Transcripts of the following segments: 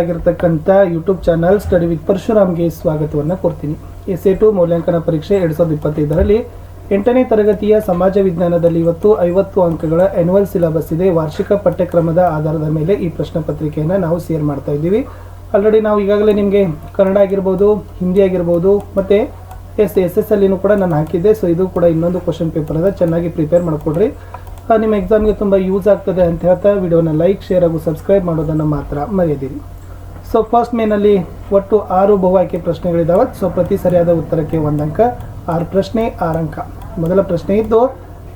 ಆಗಿರ್ತಕ್ಕಂಥ YouTube channel study with ಪರಶುರಾಮ್ಗೆ ಸ್ವಾಗತವನ್ನು ಕೊಡ್ತೀನಿ. ಎಸ್ ಎ ಟು ಮೌಲ್ಯಾಂಕನ ಪರೀಕ್ಷೆ ಎರಡು ಸಾವಿರದ ಇಪ್ಪತ್ತೈದರಲ್ಲಿ ಎಂಟನೇ ತರಗತಿಯ ಸಮಾಜ ವಿಜ್ಞಾನದಲ್ಲಿ ಇವತ್ತು ಐವತ್ತು ಅಂಕಗಳ ಆನ್ಯುವಲ್ ಸಿಲೆಬಸ್ ಇದೆ. ವಾರ್ಷಿಕ ಪಠ್ಯಕ್ರಮದ ಆಧಾರದ ಮೇಲೆ ಈ ಪ್ರಶ್ನೆ ಪತ್ರಿಕೆಯನ್ನು ನಾವು ಶೇರ್ ಮಾಡ್ತಾ ಇದ್ದೀವಿ. ಆಲ್ರೆಡಿ ನಾವು ಈಗಾಗಲೇ ನಿಮಗೆ ಕನ್ನಡ ಆಗಿರ್ಬೋದು, ಹಿಂದಿ ಆಗಿರ್ಬೋದು, ಮತ್ತು ಎಸ್ ಎಸ್ ಎಸ್ ಅಲ್ಲಿನೂ ಕೂಡ ನಾನು ಹಾಕಿದ್ದೆ. ಸೊ ಇದು ಕೂಡ ಇನ್ನೊಂದು ಕ್ವಶನ್ ಪೇಪರ್ ಅದ. ಚೆನ್ನಾಗಿ ಪ್ರಿಪೇರ್ ಮಾಡಿಕೊಡ್ರಿ. ನಿಮ್ಮ ಎಕ್ಸಾಮ್ಗೆ ತುಂಬ ಯೂಸ್ ಆಗ್ತದೆ ಅಂತ ಹೇಳ್ತಾ ವಿಡಿಯೋನ ಲೈಕ್ ಶೇರ್ ಹಾಗೂ ಸಬ್ಸ್ಕ್ರೈಬ್ ಮಾಡೋದನ್ನು ಮಾತ್ರ ಮರೆಯದಿರಿ. ಸೊ ಫಸ್ಟ್ ಮೇನಲ್ಲಿ ಒಟ್ಟು ಆರು ಬಹು ಆಯ್ಕೆ ಪ್ರಶ್ನೆಗಳಿದಾವೆ. ಸೊ ಪ್ರತಿ ಸರಿಯಾದ ಉತ್ತರಕ್ಕೆ ಒಂದಂಕ, ಆರು ಪ್ರಶ್ನೆ ಆರು ಅಂಕ ಮೊದಲ ಪ್ರಶ್ನೆ ಇದ್ದು,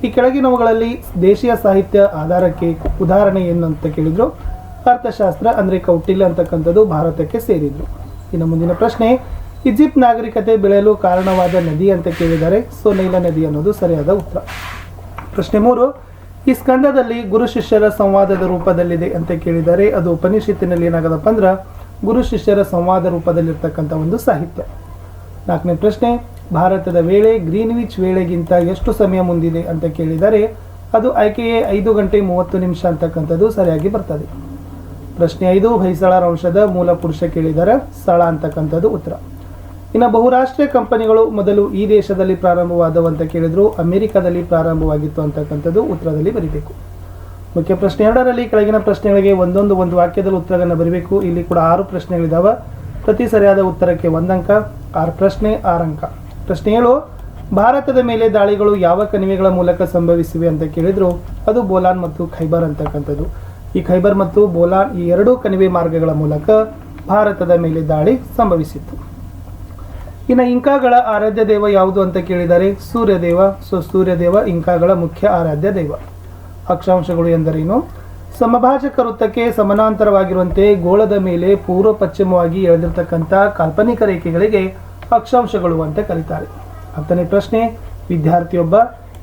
ಈ ಕೆಳಗಿನವುಗಳಲ್ಲಿ ದೇಶೀಯ ಸಾಹಿತ್ಯ ಆಧಾರಕ್ಕೆ ಉದಾಹರಣೆ ಏನು ಅಂತ ಕೇಳಿದ್ರು. ಅರ್ಥಶಾಸ್ತ್ರ ಅಂದರೆ ಕೌಟಿಲ್ಯ ಅಂತಕ್ಕಂಥದ್ದು ಭಾರತಕ್ಕೆ ಸೇರಿದ್ರು ಇನ್ನು ಮುಂದಿನ ಪ್ರಶ್ನೆ, ಈಜಿಪ್ಟ್ ನಾಗರಿಕತೆ ಬೆಳೆಯಲು ಕಾರಣವಾದ ನದಿ ಅಂತ ಕೇಳಿದ್ದಾರೆ. ಸೊ ನೈಲ ನದಿ ಅನ್ನೋದು ಸರಿಯಾದ ಉತ್ತರ. ಪ್ರಶ್ನೆ ಮೂರು, ಈ ಸ್ಕಂದದಲ್ಲಿ ಗುರು ಶಿಷ್ಯರ ಸಂವಾದದ ರೂಪದಲ್ಲಿದೆ ಅಂತ ಕೇಳಿದ್ದಾರೆ. ಅದು ಉಪನಿಷತ್ತಿನಲ್ಲಿ ಏನಾಗದಪ್ಪ ಅಂದ್ರೆ ಗುರು ಶಿಷ್ಯರ ಸಂವಾದ ರೂಪದಲ್ಲಿರ್ತಕ್ಕಂಥ ಒಂದು ಸಾಹಿತ್ಯ. ನಾಲ್ಕನೇ ಪ್ರಶ್ನೆ, ಭಾರತದ ವೇಳೆ ಗ್ರೀನ್ವಿಚ್ ವೇಳೆಗಿಂತ ಎಷ್ಟು ಸಮಯ ಮುಂದಿದೆ ಅಂತ ಕೇಳಿದರೆ, ಅದು ಆಯ್ಕೆಯೇ ಐದು ಗಂಟೆ ಮೂವತ್ತು ನಿಮಿಷ ಅಂತಕ್ಕಂಥದ್ದು ಸರಿಯಾಗಿ ಬರ್ತದೆ. ಪ್ರಶ್ನೆ ಐದು ಹೊಯ್ಸಳರ ವಂಶದ ಮೂಲ ಪುರುಷ ಕೇಳಿದರೆ ಸ್ಥಳ ಅಂತಕ್ಕಂಥದ್ದು ಉತ್ತರ. ಇನ್ನು ಬಹುರಾಷ್ಟ್ರೀಯ ಕಂಪನಿಗಳು ಮೊದಲು ಈ ದೇಶದಲ್ಲಿ ಪ್ರಾರಂಭವಾದವು ಅಂತ ಕೇಳಿದ್ರು, ಅಮೆರಿಕದಲ್ಲಿ ಪ್ರಾರಂಭವಾಗಿತ್ತು ಅಂತಕ್ಕಂಥದ್ದು ಉತ್ತರದಲ್ಲಿ ಬರೀಬೇಕು. ಮುಖ್ಯ ಪ್ರಶ್ನೆ ಎರಡರಲ್ಲಿ ಕೆಳಗಿನ ಪ್ರಶ್ನೆಗಳಿಗೆ ಒಂದೊಂದು ಒಂದು ವಾಕ್ಯದಲ್ಲಿ ಉತ್ತರಗಳನ್ನು ಬರಬೇಕು. ಇಲ್ಲಿ ಕೂಡ ಆರು ಪ್ರಶ್ನೆಗಳಿದಾವೆ. ಪ್ರತಿ ಸರಿಯಾದ ಉತ್ತರಕ್ಕೆ ಒಂದಂಕ, ಆರು ಪ್ರಶ್ನೆ, ಆರಂಕ. ಪ್ರಶ್ನೆ ಏಳು, ಭಾರತದ ಮೇಲೆ ದಾಳಿಗಳು ಯಾವ ಕಣಿವೆಗಳ ಮೂಲಕ ಸಂಭವಿಸಿವೆ ಅಂತ ಕೇಳಿದ್ರು. ಅದು ಬೋಲಾನ್ ಮತ್ತು ಖೈಬರ್ ಅಂತಕ್ಕಂಥದ್ದು. ಈ ಖೈಬರ್ ಮತ್ತು ಬೋಲಾನ್ ಈ ಎರಡೂ ಕಣಿವೆ ಮಾರ್ಗಗಳ ಮೂಲಕ ಭಾರತದ ಮೇಲೆ ದಾಳಿ ಸಂಭವಿಸಿತ್ತು. ಇನ್ನು ಇಂಕಾಗಳ ಆರಾಧ್ಯ ದೇವ ಯಾವುದು ಅಂತ ಕೇಳಿದರೆ ಸೂರ್ಯದೇವ. ಸೊ ಸೂರ್ಯದೇವ ಇಂಕಾಗಳ ಮುಖ್ಯ ಆರಾಧ್ಯ ದೈವ. ಅಕ್ಷಾಂಶಗಳು ಎಂದರೇನು? ಸಮಭಾಜಕ ವೃತ್ತಕ್ಕೆ ಸಮಾನಾಂತರವಾಗಿರುವಂತೆ ಗೋಳದ ಮೇಲೆ ಪೂರ್ವ ಪಶ್ಚಿಮವಾಗಿ ಎಳೆದಿರ್ತಕ್ಕಂಥ ಕಾಲ್ಪನಿಕ ರೇಖೆಗಳಿಗೆ ಅಕ್ಷಾಂಶಗಳು ಅಂತ ಕರೀತಾರೆ. ಹತ್ತನೇ ಪ್ರಶ್ನೆ, ವಿದ್ಯಾರ್ಥಿಯೊಬ್ಬ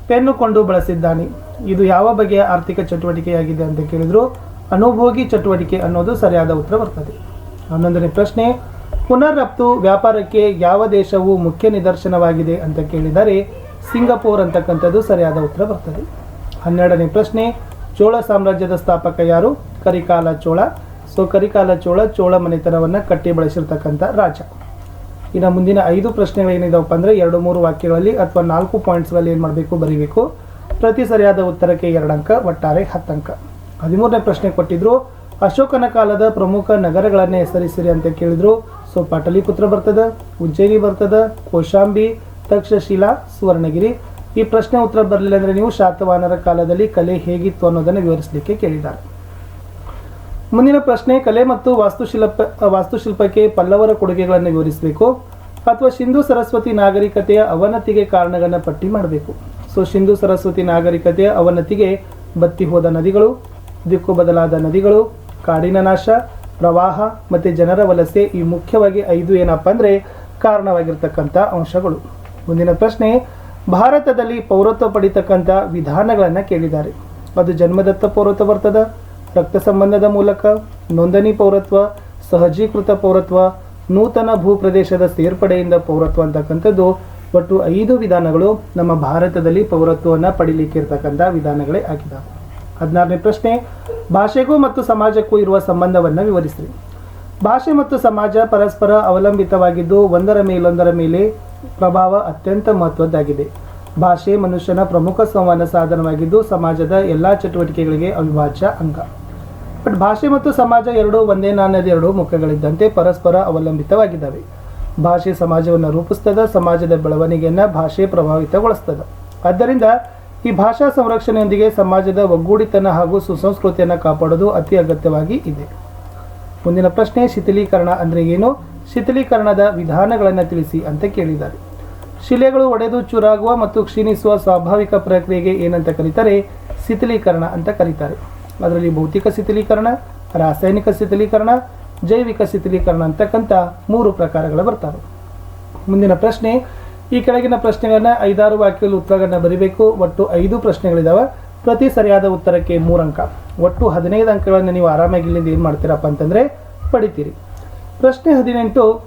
ಪೆನ್ನು ಕೊಂಡು ಬಳಸಿದ್ದಾನೆ. ಇದು ಯಾವ ಬಗೆಯ ಆರ್ಥಿಕ ಚಟುವಟಿಕೆಯಾಗಿದೆ ಅಂತ ಕೇಳಿದ್ರು. ಅನುಭೋಗಿ ಚಟುವಟಿಕೆ ಅನ್ನೋದು ಸರಿಯಾದ ಉತ್ತರ ಬರ್ತದೆ. ಹನ್ನೊಂದನೇ ಪ್ರಶ್ನೆ ಪುನರ್ ರಫ್ತು ವ್ಯಾಪಾರಕ್ಕೆ ಯಾವ ದೇಶವು ಮುಖ್ಯ ನಿದರ್ಶನವಾಗಿದೆ ಅಂತ ಕೇಳಿದರೆ ಸಿಂಗಪೂರ್ ಅಂತಕ್ಕಂಥದ್ದು ಸರಿಯಾದ ಉತ್ತರ ಬರ್ತದೆ. ಹನ್ನೆರಡನೇ ಪ್ರಶ್ನೆ, ಚೋಳ ಸಾಮ್ರಾಜ್ಯದ ಸ್ಥಾಪಕ ಯಾರು? ಕರಿಕಾಲ ಚೋಳ. ಸೊ ಕರಿಕಾಲ ಚೋಳ ಚೋಳ ಮನೆತನವನ್ನು ಕಟ್ಟಿ ಬಳಸಿರ್ತಕ್ಕಂಥ ರಾಜ. ಇನ್ನು ಮುಂದಿನ ಐದು ಪ್ರಶ್ನೆಗಳು ಏನಿದಾವಪ್ಪ ಅಂದರೆ ಎರಡು ಮೂರು ವಾಕ್ಯಗಳಲ್ಲಿ ಅಥವಾ ನಾಲ್ಕು ಪಾಯಿಂಟ್ಸ್ಗಳಲ್ಲಿ ಏನು ಮಾಡಬೇಕು, ಬರೀಬೇಕು? ಪ್ರತಿ ಸರಿಯಾದ ಉತ್ತರಕ್ಕೆ ಎರಡು ಅಂಕ, ಒಟ್ಟಾರೆ ಅಂಕ. ಹದಿಮೂರನೇ ಪ್ರಶ್ನೆ ಕೊಟ್ಟಿದ್ರು, ಅಶೋಕನ ಕಾಲದ ಪ್ರಮುಖ ನಗರಗಳನ್ನೇ ಹೆಸರಿಸಿರಿ ಅಂತ ಕೇಳಿದ್ರು. ಸೊ ಪಾಟಲಿಪುತ್ರ ಬರ್ತದ, ಉಜ್ಜಯಿನಿ ಬರ್ತದ, ಕೋಶಾಂಬಿ, ತಕ್ಷಶಿಲಾ, ಸುವರ್ಣಗಿರಿ. ಈ ಪ್ರಶ್ನೆ ಉತ್ತರ ಬರಲಿಲ್ಲ ಅಂದರೆ ನೀವು ಶಾತವಾಹನರ ಕಾಲದಲ್ಲಿ ಕಲೆ ಹೇಗಿತ್ತು ಅನ್ನೋದನ್ನು ವಿವರಿಸಲಿಕ್ಕೆ ಕೇಳಿದ್ದಾರೆ. ಮುಂದಿನ ಪ್ರಶ್ನೆ, ಕಲೆ ಮತ್ತು ವಾಸ್ತುಶಿಲ್ಪ, ವಾಸ್ತುಶಿಲ್ಪಕ್ಕೆ ಪಲ್ಲವರ ಕೊಡುಗೆಗಳನ್ನು ವಿವರಿಸಬೇಕು ಅಥವಾ ಸಿಂಧು ಸರಸ್ವತಿ ನಾಗರಿಕತೆಯ ಅವನತಿಗೆ ಕಾರಣಗಳನ್ನು ಪಟ್ಟಿ ಮಾಡಬೇಕು. ಸೊ ಸಿಂಧು ಸರಸ್ವತಿ ನಾಗರಿಕತೆಯ ಅವನತಿಗೆ ಬತ್ತಿ ಹೋದ ನದಿಗಳು, ದಿಕ್ಕು ಬದಲಾದ ನದಿಗಳು, ಕಾಡಿನ ನಾಶ, ಪ್ರವಾಹ ಮತ್ತು ಜನರ ವಲಸೆ ಈ ಮುಖ್ಯವಾಗಿ ಐದು ಏನಪ್ಪ ಅಂದರೆ ಕಾರಣವಾಗಿರ್ತಕ್ಕಂಥ ಅಂಶಗಳು. ಮುಂದಿನ ಪ್ರಶ್ನೆ ಭಾರತದಲ್ಲಿ ಪೌರತ್ವ ಪಡಿತಕ್ಕಂಥ ವಿಧಾನಗಳನ್ನು ಕೇಳಿದ್ದಾರೆ. ಅದು ಜನ್ಮದತ್ತ ಪೌರತ್ವ ಬರ್ತದ, ರಕ್ತ ಸಂಬಂಧದ ಮೂಲಕ, ನೋಂದಣಿ ಪೌರತ್ವ, ಸಹಜೀಕೃತ ಪೌರತ್ವ, ನೂತನ ಭೂಪ್ರದೇಶದ ಸೇರ್ಪಡೆಯಿಂದ ಪೌರತ್ವ ಅಂತಕ್ಕಂಥದ್ದು ಒಟ್ಟು ಐದು ವಿಧಾನಗಳು ನಮ್ಮ ಭಾರತದಲ್ಲಿ ಪೌರತ್ವವನ್ನು ಪಡಿಲಿಕ್ಕೆ ಇರ್ತಕ್ಕಂಥ ವಿಧಾನಗಳೇ ಆಗಿದ್ದಾವೆ ಹದಿನಾರನೇ ಪ್ರಶ್ನೆ, ಭಾಷೆಗೂ ಮತ್ತು ಸಮಾಜಕ್ಕೂ ಇರುವ ಸಂಬಂಧವನ್ನು ವಿವರಿಸಿರಿ. ಭಾಷೆ ಮತ್ತು ಸಮಾಜ ಪರಸ್ಪರ ಅವಲಂಬಿತವಾಗಿದ್ದು ಒಂದರ ಮೇಲೊಂದರ ಮೇಲೆ ಪ್ರಭಾವ ಅತ್ಯಂತ ಮಹತ್ವದ್ದಾಗಿದೆ. ಭಾಷೆ ಮನುಷ್ಯನ ಪ್ರಮುಖ ಸಂವಹನ ಸಾಧನವಾಗಿದ್ದು ಸಮಾಜದ ಎಲ್ಲ ಚಟುವಟಿಕೆಗಳಿಗೆ ಅವಿಭಾಜ್ಯ ಅಂಗ. ಬಟ್ ಭಾಷೆ ಮತ್ತು ಸಮಾಜ ಎರಡು ಒಂದೇ ನಾಣ್ಯದ ಎರಡು ಮುಖಗಳಿದ್ದಂತೆ ಪರಸ್ಪರ ಅವಲಂಬಿತವಾಗಿದ್ದಾವೆ. ಭಾಷೆ ಸಮಾಜವನ್ನು ರೂಪಿಸ್ತದ, ಸಮಾಜದ ಬೆಳವಣಿಗೆಯನ್ನು ಭಾಷೆ ಪ್ರಭಾವಿತಗೊಳಿಸ್ತದೆ. ಆದ್ದರಿಂದ ಈ ಭಾಷಾ ಸಂರಕ್ಷಣೆಯೊಂದಿಗೆ ಸಮಾಜದ ಒಗ್ಗೂಡಿತನ ಹಾಗೂ ಸುಸಂಸ್ಕೃತಿಯನ್ನು ಕಾಪಾಡೋದು ಅತಿ ಅಗತ್ಯವಾಗಿ ಇದೆ. ಮುಂದಿನ ಪ್ರಶ್ನೆ, ಶಿಥಿಲೀಕರಣ ಅಂದರೆ ಏನು? ಶಿಥಿಲೀಕರಣದ ವಿಧಾನಗಳನ್ನು ತಿಳಿಸಿ ಅಂತ ಕೇಳಿದ್ದಾರೆ. ಶಿಲೆಗಳು ಒಡೆದು ಚೂರಾಗುವ ಮತ್ತು ಕ್ಷೀಣಿಸುವ ಸ್ವಾಭಾವಿಕ ಪ್ರಕ್ರಿಯೆಗೆ ಏನಂತ ಕರೀತಾರೆ? ಶಿಥಿಲೀಕರಣ ಅಂತ ಕರೀತಾರೆ. ಅದರಲ್ಲಿ ಭೌತಿಕ ಶಿಥಿಲೀಕರಣ, ರಾಸಾಯನಿಕ ಶಿಥಿಲೀಕರಣ, ಜೈವಿಕ ಶಿಥಿಲೀಕರಣ ಅಂತಕ್ಕಂಥ ಮೂರು ಪ್ರಕಾರಗಳು ಬರ್ತವೆ. ಮುಂದಿನ ಪ್ರಶ್ನೆ, ಈ ಕೆಳಗಿನ ಪ್ರಶ್ನೆಗಳನ್ನು ಐದಾರು ವಾಕ್ಯದಲ್ಲಿ ಉತ್ತರಗಳನ್ನ ಬರೀಬೇಕು. ಒಟ್ಟು ಐದು ಪ್ರಶ್ನೆಗಳಿದಾವೆ. ಪ್ರತಿ ಸರಿಯಾದ ಉತ್ತರಕ್ಕೆ ಮೂರಂಕ ಒಟ್ಟು ಹದಿನೈದು ಅಂಕಗಳನ್ನು ನೀವು ಆರಾಮಾಗಿ ಇಲ್ಲಿಂದ ಏನು ಮಾಡ್ತೀರಪ್ಪ ಅಂತಂದರೆ, ಪಡಿತೀರಿ. ಪ್ರಶ್ನೆ ಹದಿನೆಂಟು,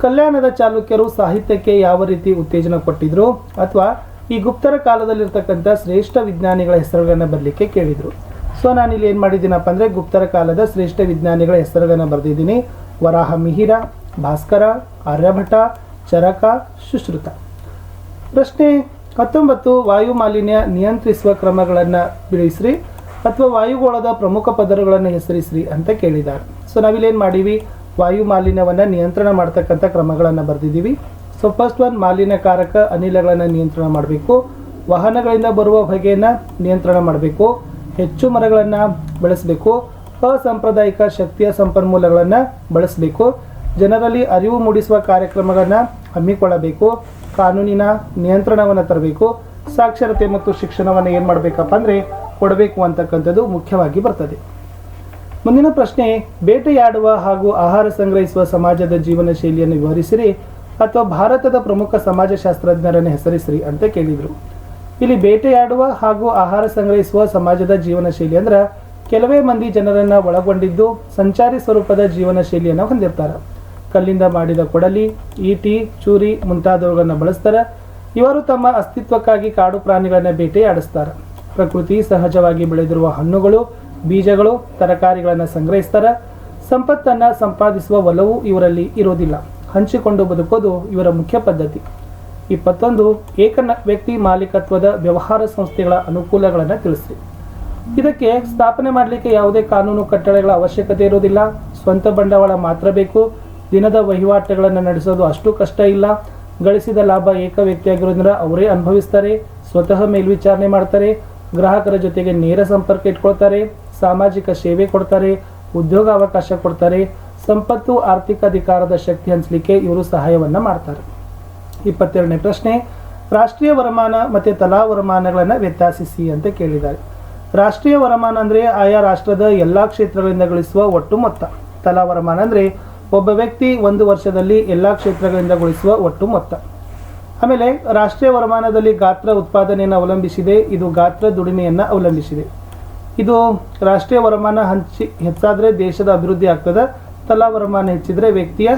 ಕಲ್ಯಾಣದ ಚಾಲುಕ್ಯರು ಸಾಹಿತ್ಯಕ್ಕೆ ಯಾವ ರೀತಿ ಉತ್ತೇಜನ ಕೊಟ್ಟಿದ್ರು? ಅಥವಾ ಈ ಗುಪ್ತರ ಕಾಲದಲ್ಲಿರ್ತಕ್ಕಂಥ ಶ್ರೇಷ್ಠ ವಿಜ್ಞಾನಿಗಳ ಹೆಸರುಗಳನ್ನು ಬರಲಿಕ್ಕೆ ಕೇಳಿದರು. ಸೊ ನಾನು ಇಲ್ಲಿ ಏನು ಮಾಡಿದ್ದೀನಪ್ಪ ಅಂದರೆ ಗುಪ್ತರ ಕಾಲದ ಶ್ರೇಷ್ಠ ವಿಜ್ಞಾನಿಗಳ ಹೆಸರುಗಳನ್ನು ಬರೆದಿದ್ದೀನಿ. ವರಾಹ ಮಿಹಿರ, ಭಾಸ್ಕರ, ಆರ್ಯಭಟ, ಚರಕ, ಸುಶ್ರುತ. ಪ್ರಶ್ನೆ ಹತ್ತೊಂಬತ್ತು, ವಾಯು ಮಾಲಿನ್ಯ ನಿಯಂತ್ರಿಸುವ ಕ್ರಮಗಳನ್ನು ಬಿಡಿಸ್ರಿ ಅಥವಾ ವಾಯುಗೋಳದ ಪ್ರಮುಖ ಪದರಗಳನ್ನು ಹೆಸರಿಸ್ರಿ ಅಂತ ಕೇಳಿದ್ದಾರೆ. ಸೊ, ನಾವಿಲ್ಲೇನು ಮಾಡೀವಿ? ವಾಯು ಮಾಲಿನ್ಯವನ್ನು ನಿಯಂತ್ರಣ ಮಾಡ್ತಕ್ಕಂಥ ಕ್ರಮಗಳನ್ನು ಬರೆದಿದ್ದೀವಿ. ಸೊ ಫಸ್ಟ್ ಒನ್ ಮಾಲಿನ್ಯಕಾರಕ ಅನಿಲಗಳನ್ನು ನಿಯಂತ್ರಣ ಮಾಡಬೇಕು. ವಾಹನಗಳಿಂದ ಬರುವ ಹೊಗೆಯನ್ನು ನಿಯಂತ್ರಣ ಮಾಡಬೇಕು. ಹೆಚ್ಚು ಮರಗಳನ್ನು ಬೆಳೆಸಬೇಕು. ಅಸಾಂಪ್ರದಾಯಿಕ ಶಕ್ತಿಯ ಸಂಪನ್ಮೂಲಗಳನ್ನು ಬಳಸಬೇಕು. ಜನರಲ್ಲಿ ಅರಿವು ಮೂಡಿಸುವ ಕಾರ್ಯಕ್ರಮಗಳನ್ನು ಹಮ್ಮಿಕೊಳ್ಳಬೇಕು. ಕಾನೂನಿನ ನಿಯಂತ್ರಣವನ್ನು ತರಬೇಕು. ಸಾಕ್ಷರತೆ ಮತ್ತು ಶಿಕ್ಷಣವನ್ನು ಏನು ಮಾಡಬೇಕಪ್ಪ ಅಂದರೆ ಕೊಡಬೇಕು ಅಂತಕ್ಕಂಥದ್ದು ಮುಖ್ಯವಾಗಿ ಬರ್ತದೆ. ಮುಂದಿನ ಪ್ರಶ್ನೆ, ಬೇಟೆಯಾಡುವ ಹಾಗೂ ಆಹಾರ ಸಂಗ್ರಹಿಸುವ ಸಮಾಜದ ಜೀವನ ಶೈಲಿಯನ್ನು ವಿವರಿಸಿರಿ ಅಥವಾ ಭಾರತದ ಪ್ರಮುಖ ಸಮಾಜಶಾಸ್ತ್ರಜ್ಞರನ್ನು ಹೆಸರಿಸಿರಿ ಅಂತ ಕೇಳಿದರು. ಇಲ್ಲಿ ಬೇಟೆಯಾಡುವ ಹಾಗೂ ಆಹಾರ ಸಂಗ್ರಹಿಸುವ ಸಮಾಜದ ಜೀವನ ಶೈಲಿ ಅಂದ್ರೆ ಕೆಲವೇ ಮಂದಿ ಜನರನ್ನ ಒಳಗೊಂಡಿದ್ದು ಸಂಚಾರಿ ಸ್ವರೂಪದ ಜೀವನ ಶೈಲಿಯನ್ನು ಹೊಂದಿರ್ತಾರೆ. ಕಲ್ಲಿಂದ ಮಾಡಿದ ಕೊಡಲಿ, ಈಟಿ, ಚೂರಿ ಮುಂತಾದವುಗಳನ್ನು ಬಳಸ್ತಾರೆ. ಇವರು ತಮ್ಮ ಅಸ್ತಿತ್ವಕ್ಕಾಗಿ ಕಾಡು ಪ್ರಾಣಿಗಳನ್ನ ಬೇಟೆಯಾಡಿಸ್ತಾರೆ. ಪ್ರಕೃತಿ ಸಹಜವಾಗಿ ಬೆಳೆದಿರುವ ಹಣ್ಣುಗಳು ಬೀಜಗಳು, ತರಕಾರಿಗಳನ್ನು ಸಂಗ್ರಹಿಸ್ತಾರೆ. ಸಂಪತ್ತನ್ನು ಸಂಪಾದಿಸುವ ಒಲವು ಇವರಲ್ಲಿ ಇರೋದಿಲ್ಲ. ಹಂಚಿಕೊಂಡು ಬದುಕೋದು ಇವರ ಮುಖ್ಯ ಪದ್ಧತಿ. ಇಪ್ಪತ್ತೊಂದು ಏಕ ವ್ಯಕ್ತಿ ಮಾಲೀಕತ್ವದ ವ್ಯವಹಾರ ಸಂಸ್ಥೆಗಳ ಅನುಕೂಲಗಳನ್ನು ತಿಳಿಸಿ ಇದಕ್ಕೆ ಸ್ಥಾಪನೆ ಮಾಡಲಿಕ್ಕೆ ಯಾವುದೇ ಕಾನೂನು ಕಟ್ಟಳೆಗಳ ಅವಶ್ಯಕತೆ ಇರೋದಿಲ್ಲ. ಸ್ವಂತ ಬಂಡವಾಳ ಮಾತ್ರ ಬೇಕು. ದಿನದ ವಹಿವಾಟುಗಳನ್ನು ನಡೆಸೋದು ಅಷ್ಟು ಕಷ್ಟ ಇಲ್ಲ. ಗಳಿಸಿದ ಲಾಭ ಏಕ ವ್ಯಕ್ತಿಯಾಗಿರೋದ್ರಿಂದ ಅವರೇ ಅನುಭವಿಸ್ತಾರೆ. ಸ್ವತಃ ಮೇಲ್ವಿಚಾರಣೆ ಮಾಡ್ತಾರೆ. ಗ್ರಾಹಕರ ಜೊತೆಗೆ ನೇರ ಸಂಪರ್ಕ ಇಟ್ಕೊಳ್ತಾರೆ. ಸಾಮಾಜಿಕ ಸೇವೆ ಕೊಡ್ತಾರೆ, ಉದ್ಯೋಗ ಅವಕಾಶ ಕೊಡ್ತಾರೆ, ಸಂಪತ್ತು, ಆರ್ಥಿಕ ಅಧಿಕಾರದ ಶಕ್ತಿ ಹಂಚಲಿಕ್ಕೆ ಇವರು ಸಹಾಯವನ್ನು ಮಾಡ್ತಾರೆ. ಇಪ್ಪತ್ತೆರಡನೇ ಪ್ರಶ್ನೆ, ರಾಷ್ಟ್ರೀಯ ವರಮಾನ ಮತ್ತು ತಲಾ ವರಮಾನಗಳನ್ನು ವ್ಯತ್ಯಾಸಿಸಿ ಅಂತ ಕೇಳಿದ್ದಾರೆ. ರಾಷ್ಟ್ರೀಯ ವರಮಾನ ಅಂದರೆ ಆಯಾ ರಾಷ್ಟ್ರದ ಎಲ್ಲ ಕ್ಷೇತ್ರಗಳಿಂದ ಗಳಿಸುವ ಒಟ್ಟು ಮೊತ್ತ. ತಲಾ ವರಮಾನ ಅಂದರೆ ಒಬ್ಬ ವ್ಯಕ್ತಿ ಒಂದು ವರ್ಷದಲ್ಲಿ ಎಲ್ಲ ಕ್ಷೇತ್ರಗಳಿಂದ ಗಳಿಸುವ ಒಟ್ಟು ಮೊತ್ತ. ಆಮೇಲೆ, ರಾಷ್ಟ್ರೀಯ ವರಮಾನದಲ್ಲಿ ಗಾತ್ರ ಉತ್ಪಾದನೆಯನ್ನು ಅವಲಂಬಿಸಿದೆ, ಇದು ಗಾತ್ರ ದುಡಿಮೆಯನ್ನು ಅವಲಂಬಿಸಿದೆ. ಇದು ರಾಷ್ಟ್ರೀಯ ವರಮಾನ ಹಂಚಿ ಹೆಚ್ಚಾದರೆ ದೇಶದ ಅಭಿವೃದ್ಧಿ ಆಗ್ತದೆ, ತಲಾ ವರಮಾನ ಹೆಚ್ಚಿದ್ರೆ ವ್ಯಕ್ತಿಯ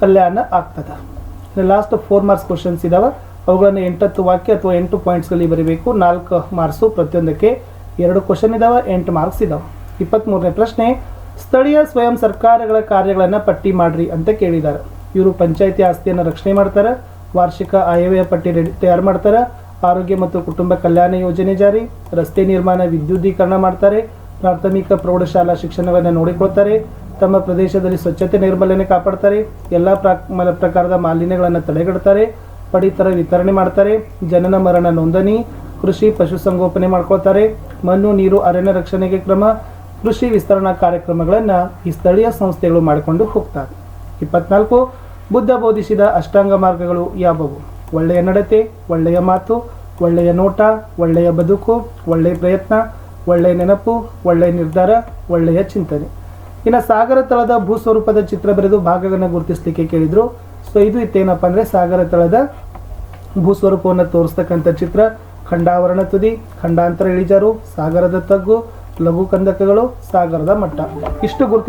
ಕಲ್ಯಾಣ ಆಗ್ತದೆ. ಲಾಸ್ಟ್ ಫೋರ್ ಮಾರ್ಕ್ಸ್ ಕ್ವಶನ್ಸ್ ಇದಾವೆ. ಅವುಗಳನ್ನು ಎಂಟತ್ತು ವಾಕ್ಯ ಅಥವಾ ಎಂಟು ಪಾಯಿಂಟ್ಸ್ಗಳಲ್ಲಿ ಬರೀಬೇಕು. ನಾಲ್ಕು ಮಾರ್ಕ್ಸು ಪ್ರತಿಯೊಂದಕ್ಕೆ ಎರಡು ಕ್ವಶನ್ ಇದಾವೆ, ಎಂಟು ಮಾರ್ಕ್ಸ್ ಇದಾವೆ. ಇಪ್ಪತ್ತ್ಮೂರನೇ ಪ್ರಶ್ನೆ, ಸ್ಥಳೀಯ ಸ್ವಯಂ ಸರ್ಕಾರಗಳ ಕಾರ್ಯಗಳನ್ನು ಪಟ್ಟಿ ಮಾಡ್ರಿ ಅಂತ ಕೇಳಿದ್ದಾರೆ ಇವರು ಪಂಚಾಯಿತಿ ಆಸ್ತಿಯನ್ನು ರಕ್ಷಣೆ ಮಾಡ್ತಾರೆ, ವಾರ್ಷಿಕ ಆಯವ್ಯಯ ಪಟ್ಟಿ ರೆಡಿ ತಯಾರು ಮಾಡ್ತಾರೆ ಆರೋಗ್ಯ ಮತ್ತು ಕುಟುಂಬ ಕಲ್ಯಾಣ ಯೋಜನೆ ಜಾರಿ, ರಸ್ತೆ ನಿರ್ಮಾಣ, ವಿದ್ಯುದೀಕರಣ ಮಾಡ್ತಾರೆ, ಪ್ರಾಥಮಿಕ ಪ್ರೌಢಶಾಲಾ ಶಿಕ್ಷಣವನ್ನು ನೋಡಿಕೊಳ್ತಾರೆ, ತಮ್ಮ ಪ್ರದೇಶದಲ್ಲಿ ಸ್ವಚ್ಛತೆ ನೈರ್ಮಲ್ಯನ ಕಾಪಾಡ್ತಾರೆ, ಎಲ್ಲ ಪ್ರ ಪ್ರಕಾರದ ಮಾಲಿನ್ಯಗಳನ್ನು ತಡೆಗಟ್ತಾರೆ, ಪಡಿತರ ವಿತರಣೆ ಮಾಡ್ತಾರೆ, ಜನನ ಮರಣ ನೋಂದಣಿ, ಕೃಷಿ ಪಶುಸಂಗೋಪನೆ ಮಾಡ್ಕೊಳ್ತಾರೆ, ಮಣ್ಣು, ನೀರು, ಅರಣ್ಯ ರಕ್ಷಣೆಗೆ ಕ್ರಮ, ಕೃಷಿ ವಿಸ್ತರಣಾ ಕಾರ್ಯಕ್ರಮಗಳನ್ನು ಈ ಸ್ಥಳೀಯ ಸಂಸ್ಥೆಗಳು ಮಾಡಿಕೊಂಡು ಹೋಗ್ತಾರೆ. ಇಪ್ಪತ್ನಾಲ್ಕು, ಬುದ್ಧ ಬೋಧಿಸಿದ ಅಷ್ಟಾಂಗ ಮಾರ್ಗಗಳು ಯಾವುವು? ಒಳ್ಳೆಯ ನಡತೆ, ಒಳ್ಳೆಯ ಮಾತು, ಒಳ್ಳೆಯ ನೋಟ, ಒಳ್ಳೆಯ ಬದುಕು, ಒಳ್ಳೆಯ ಪ್ರಯತ್ನ, ಒಳ್ಳೆಯ ನೆನಪು, ಒಳ್ಳೆಯ ನಿರ್ಧಾರ, ಒಳ್ಳೆಯ ಚಿಂತನೆ. ಇನ್ನು ಸಾಗರ ತಳದ ಭೂಸ್ವರೂಪದ ಚಿತ್ರ ಬರೆದು ಭಾಗಗಳನ್ನು ಗುರುತಿಸಲಿಕ್ಕೆ ಕೇಳಿದ್ರು. ಸೊ ಇದು ಇತ್ತೇನಪ್ಪ ಅಂದರೆ ಸಾಗರ ತಳದ ಭೂಸ್ವರೂಪವನ್ನು ತೋರಿಸ್ತಕ್ಕಂಥ ಚಿತ್ರ. ಖಂಡಾವರಣ ತುದಿ, ಖಂಡಾಂತರ ಇಳಿಜಾರು, ಸಾಗರದ ತಗ್ಗು, ಲಘು ಕಂದಕಗಳು, ಸಾಗರದ ಮಟ್ಟ. ಇಷ್ಟು ಗುರುತಿ